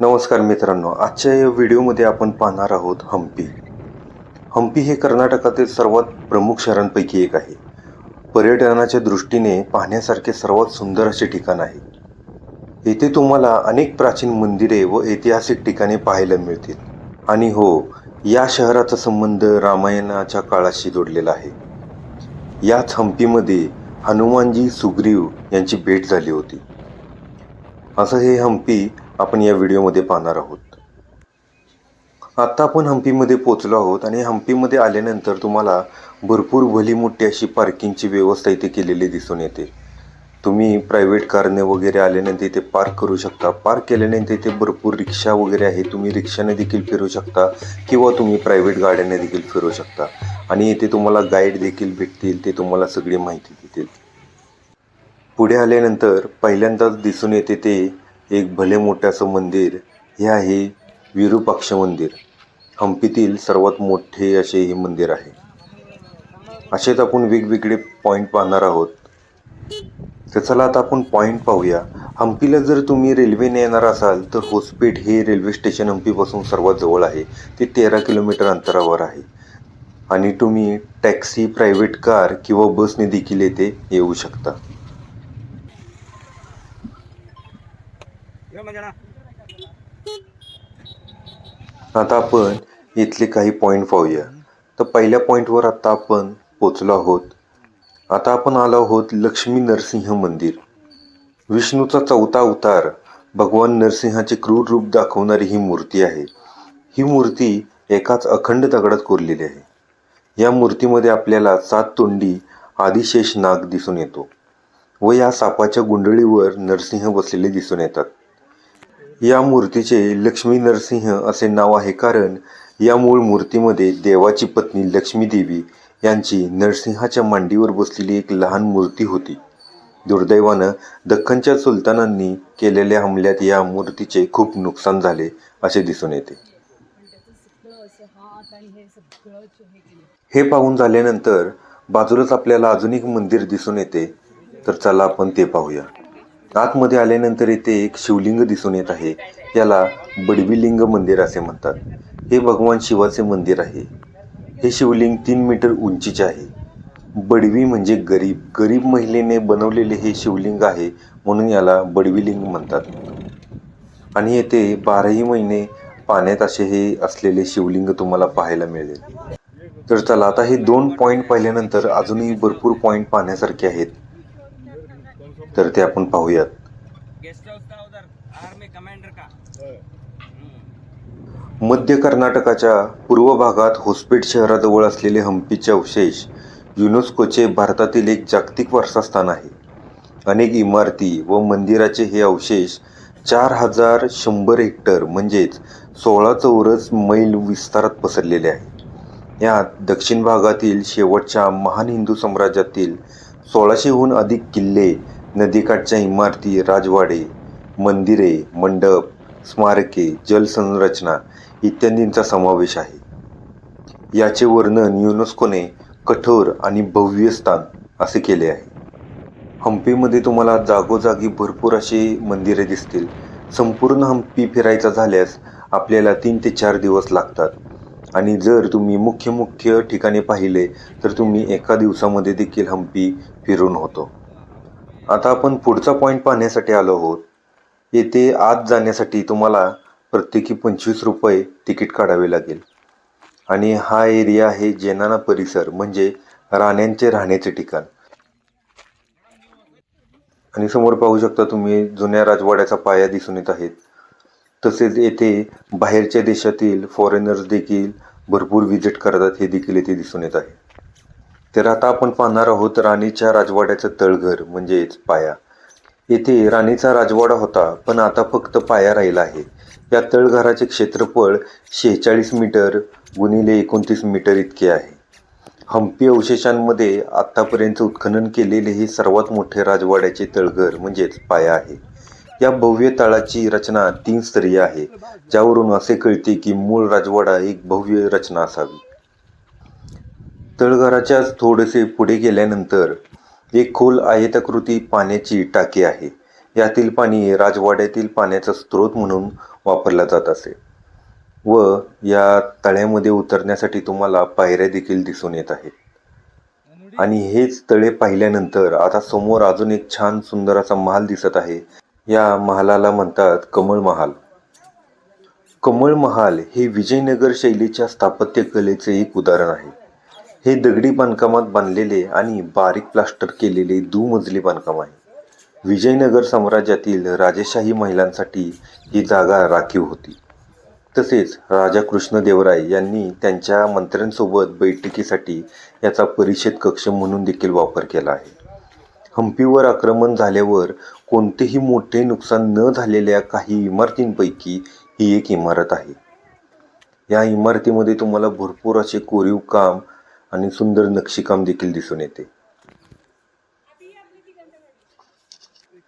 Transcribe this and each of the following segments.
नमस्कार मित्रांनो आजच्या या व्हिडिओमध्ये आपण पाहणार आहोत हम्पी हम्पी हे कर्नाटकातील सर्वात प्रमुख शहरांपैकी एक आहे. पर्यटनाच्या दृष्टीने पाहण्यासारखे सर्वात सुंदर असे ठिकाण आहे. येथे तुम्हाला अनेक प्राचीन मंदिरे व ऐतिहासिक ठिकाणे पाहायला मिळतील. आणि हो या शहराचा संबंध रामायणाच्या काळाशी जोडलेला आहे. याच हम्पीमध्ये हनुमानजी सुग्रीव यांची भेट झाली होती. असं हे हम्पी आपण या व्हिडिओमध्ये पाहणार आहोत. आत्ता आपण हम्पीमध्ये पोचलो आहोत आणि हम्पीमध्ये आल्यानंतर तुम्हाला भरपूर भली मोठी अशी पार्किंगची व्यवस्था इथे केलेली दिसून येते. तुम्ही प्रायव्हेट कारने वगैरे आल्यानंतर इथे पार्क करू शकता. पार्क केल्यानंतर इथे भरपूर रिक्षा वगैरे आहे. तुम्ही रिक्षाने देखील फिरू शकता किंवा तुम्ही प्रायव्हेट गाड्याने देखील फिरू शकता. आणि इथे तुम्हाला गाईड देखील भेटतील. ते तुम्हाला सगळी माहिती देतील. पुढे आल्यानंतर पहिल्यांदाच दिसून येते ते एक भले मोठं असं मंदिर. हे आहे विरूपाक्ष मंदिर. हम्पीतील सर्वात मोठे असे हे मंदिर आहे. असेच आपण वेगवेगळे पॉईंट पाहणार आहोत. तर चला आता आपण पॉईंट पाहूया. हम्पीला जर तुम्ही रेल्वेने येणार असाल तर होसपेठ हे रेल्वे स्टेशन हम्पीपासून सर्वात जवळ आहे. ते तेरा किलोमीटर अंतरावर आहे. आणि तुम्ही टॅक्सी प्रायव्हेट कार किंवा बसने देखील येथे येऊ शकता. म्हणजे आता आपण इथले काही पॉईंट पाहूया. तर पहिल्या पॉईंटवर आता आपण पोचलो आहोत. आता आपण आलो आहोत लक्ष्मी नरसिंह मंदिर. विष्णूचा चौथा अवतार भगवान नरसिंहाचे क्रूर रूप दाखवणारी ही मूर्ती आहे. ही मूर्ती एकाच अखंड दगडात कोरलेली आहे. या मूर्तीमध्ये आपल्याला सात तोंडी आदिशेष नाग दिसून येतो व या सापाच्या गुंडळीवर नरसिंह बसलेले दिसून येतात. या मूर्तीचे लक्ष्मी नरसिंह असे नाव आहे कारण या मूळ मूर्तीमध्ये देवाची पत्नी लक्ष्मी देवी यांची नरसिंहाच्या मांडीवर बसलेली एक लहान मूर्ती होती. दुर्दैवानं दख्खनच्या सुलतानांनी केलेल्या हमल्यात या मूर्तीचे खूप नुकसान झाले असे दिसून येते. हे पाहून झाल्यानंतर बाजूलाच आपल्याला अजून एक मंदिर दिसून येते. तर चला आपण ते पाहूया. आतमध्ये आल्यानंतर इथे एक शिवलिंग दिसून येत आहे. याला बडवीलिंग मंदिर असे म्हणतात. हे भगवान शिवाचे मंदिर आहे. हे शिवलिंग तीन मीटर उंचीचे आहे. बडवी म्हणजे गरीब. गरीब महिलेने बनवलेले हे शिवलिंग आहे म्हणून याला बडवीलिंग म्हणतात. आणि येथे बाराही महिने पाण्यात असे हे असलेले शिवलिंग तुम्हाला पाहायला मिळेल. तर चला आता हे दोन पॉईंट पाहिल्यानंतर अजूनही भरपूर पॉईंट पाहण्यासारखे आहेत. तर ते आपण पाहूयात. गेस्ट हाउस था उधर आर्मी कमांडर का? मध्य कर्नाटकाच्या पूर्व भागात होसपेठ शहराजवळ असलेले हम्पीचे अवशेष युनेस्कोचे भारतातील एक जागतिक वारसा स्थान आहे. अनेक इमारती व मंदिराचे हे अवशेष चार हजार शंभर हेक्टर म्हणजेच सोळा चौरस मैल विस्तारात पसरलेले आहे. यात दक्षिण भागातील शेवटच्या महान हिंदू साम्राज्यातील सोळाशेहून अधिक किल्ले नदीकाठच्या इमारती राजवाडे मंदिरे मंडप स्मारके जलसंरचना इत्यादींचा समावेश आहे. याचे वर्णन युनेस्कोने कठोर आणि भव्य स्थान असे केले आहे. हम्पीमध्ये तुम्हाला जागोजागी भरपूर अशी मंदिरे दिसतील. संपूर्ण हम्पी फिरायचा झाल्यास आपल्याला तीन ते चार दिवस लागतात. आणि जर तुम्ही मुख्य मुख्य ठिकाणे पाहिले तर तुम्ही एका दिवसामध्ये देखील हम्पी फिरून होतो. आता आपण पुढचा पॉईंट पाहण्यासाठी आलो आहोत. येथे आत जाण्यासाठी तुम्हाला प्रत्येकी पंचवीस रुपये तिकीट काढावे लागेल. आणि हा एरिया आहे जेनाना परिसर म्हणजे राण्यांचे राहण्याचे ठिकाण. आणि समोर पाहू शकता तुम्ही जुन्या राजवाड्याचा पाया दिसून येत आहेत. तसेच येथे बाहेरच्या देशातील फॉरेनर्स देखील भरपूर व्हिजिट करतात हे देखील येथे दिसून येत आहे. तर आता आपण पाहणार आहोत राणीच्या राजवाड्याचं तळघर म्हणजेच पाया. येथे राणीचा राजवाडा होता पण आता फक्त पाया राहिला आहे. या तळघराचे क्षेत्रफळ शेहेचाळीस मीटर गुणिले एकोणतीस मीटर इतके आहे. हम्पी अवशेषांमध्ये आत्तापर्यंत उत्खनन केलेले हे सर्वात मोठे राजवाड्याचे तळघर म्हणजेच पाया आहे. या भव्य तळाची रचना तीन स्तरीय आहे ज्यावरून असे कळते की मूळ राजवाडा एक भव्य रचना असावी. तळघराच्या थोडेसे पुढे गेल्यानंतर एक खोल आयताकृती पाण्याची टाकी आहे. यातील पाणी राजवाड्यातील पाण्याचा स्रोत म्हणून वापरला जात असे. व या तळ्यामध्ये उतरण्यासाठी तुम्हाला पायऱ्या देखील दिसून येत आहेत. आणि हेच तळे पाहिल्यानंतर आता समोर अजून एक छान सुंदर असा महाल दिसत आहे. या महालाला म्हणतात कमळ महाल. कमळ महाल हे विजयनगर शैलीच्या स्थापत्यकलेचे एक उदाहरण आहे. हे दगडी बांधकामात बांधलेले आणि बारीक प्लास्टर केलेले दुमजली बांधकाम आहे. विजयनगर साम्राज्यातील राजेशाही महिलांसाठी ही जागा राखीव होती. तसेच राजा कृष्णदेवराय यांनी त्यांच्या मंत्र्यांसोबत बैठकीसाठी याचा परिषद कक्ष म्हणून देखील वापर केला आहे. हम्पीवर आक्रमण झाल्यावर कोणतेही मोठे नुकसान न झालेल्या काही इमारतींपैकी ही एक इमारत आहे. या इमारतीमध्ये तुम्हाला भरपूर असे कोरीव काम आणि सुंदर नक्षीकाम देखील दिसून येते.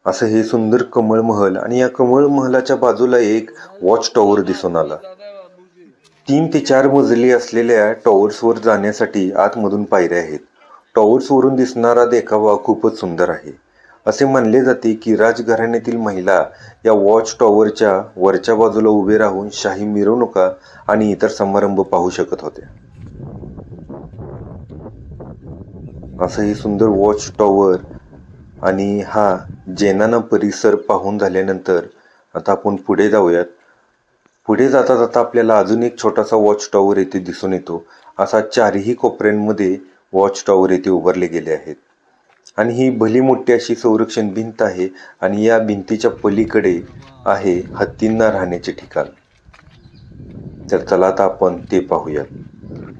असं हे सुंदर कमळ महल आणि या कमळ महलाच्या बाजूला एक वॉच टॉवर दिसून आला. तीन ते चार मजली असलेल्या टॉवर्सवर जाण्यासाठी आतमधून पायऱ्या आहेत. टॉवर्सवरून दिसणारा देखावा खूपच सुंदर आहे. असे मानले जाते की राजघराण्यातील महिला या वॉच टॉवरच्या वरच्या बाजूला उभे राहून शाही मिरवणुका आणि इतर समारंभ पाहू शकत होत्या. असं हे सुंदर वॉच टॉवर आणि हा जेनाना परिसर पाहून झाल्यानंतर आता आपण पुढे जाऊयात. पुढे जाता जाता आपल्याला अजून एक छोटासा वॉच टॉवर येथे दिसून येतो. असा चारही कोपऱ्यांमध्ये वॉच टॉवर येथे उभारले गेले आहेत. आणि ही भली मोठी अशी संरक्षण भिंत आहे आणि या भिंतीच्या पलीकडे आहे हत्तींना राहण्याचे ठिकाण. तर चला आता आपण ते पाहूयात.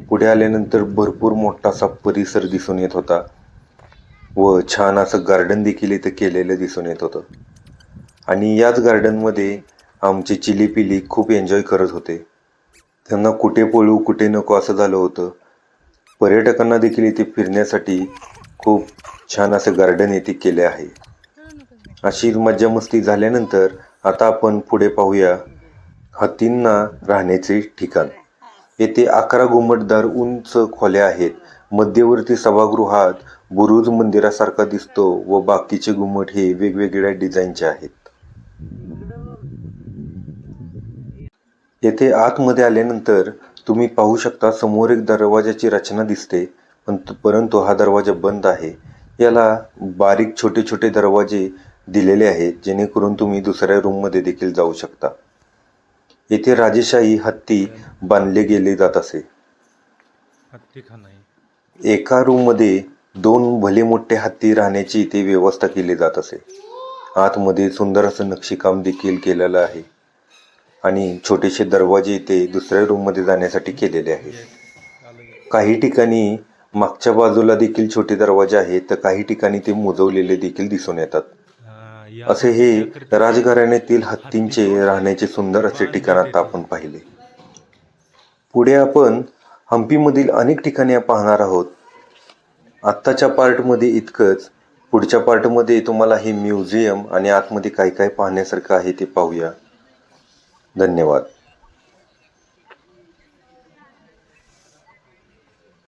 पुढे आल्यानंतर भरपूर मोठासा परिसर दिसून येत होता. व छान असं गार्डन देखील इथं केलेलं दिसून येत होतं. आणि याच गार्डनमध्ये आमचे चिलीपिली खूप एन्जॉय करत होते. त्यांना कुठे पळू कुठे नको असं झालं होतं. पर्यटकांना देखील इथे फिरण्यासाठी खूप छान असं गार्डन येथे केले आहे. अशी मज्जा मस्ती झाल्यानंतर आता आपण पुढे पाहूया हत्तींना राहण्याचे ठिकाण. येथे अकरा घुमटदार उंच खोल्या आहेत. मध्यवर्ती सभागृहात बुरुज मंदिरासारखा दिसतो व बाकीचे घुमट हे वेगवेगळ्या डिझाईनचे आहेत. येथे आतमध्ये आल्यानंतर तुम्ही पाहू शकता समोर एक दरवाजाची रचना दिसते पण परंतु हा दरवाजा बंद आहे. याला बारीक छोटे छोटे दरवाजे दिलेले आहेत जेणेकरून तुम्ही दुसऱ्या रूममध्ये देखील जाऊ शकता. येथे राजेशाही हत्ती बांधले गेले जात असे. आहे एका रूममध्ये दोन भले मोठे हत्ती राहण्याची इथे व्यवस्था केली जात असे. आतमध्ये सुंदर असं नक्षीकाम देखील केलेलं आहे. आणि छोटेसे दरवाजे इथे दुसऱ्या रूममध्ये जाण्यासाठी केलेले आहेत. काही ठिकाणी मागच्या बाजूला देखील छोटे दरवाजे आहेत तर काही ठिकाणी ते मुजवलेले देखील दिसून येतात. असे हे राजघराण्यातील हत्तींचे राहण्याचे सुंदर असे ठिकाण आता आपण पाहिले. पुढे आपण हम्पीमधील अनेक ठिकाणे पाहणार आहोत. आत्ताच्या पार्टमध्ये इतकंच. पुढच्या पार्टमध्ये तुम्हाला हे म्युझियम आणि आतमध्ये काय काय पाहण्यासारखं आहे ते पाहूया. धन्यवाद.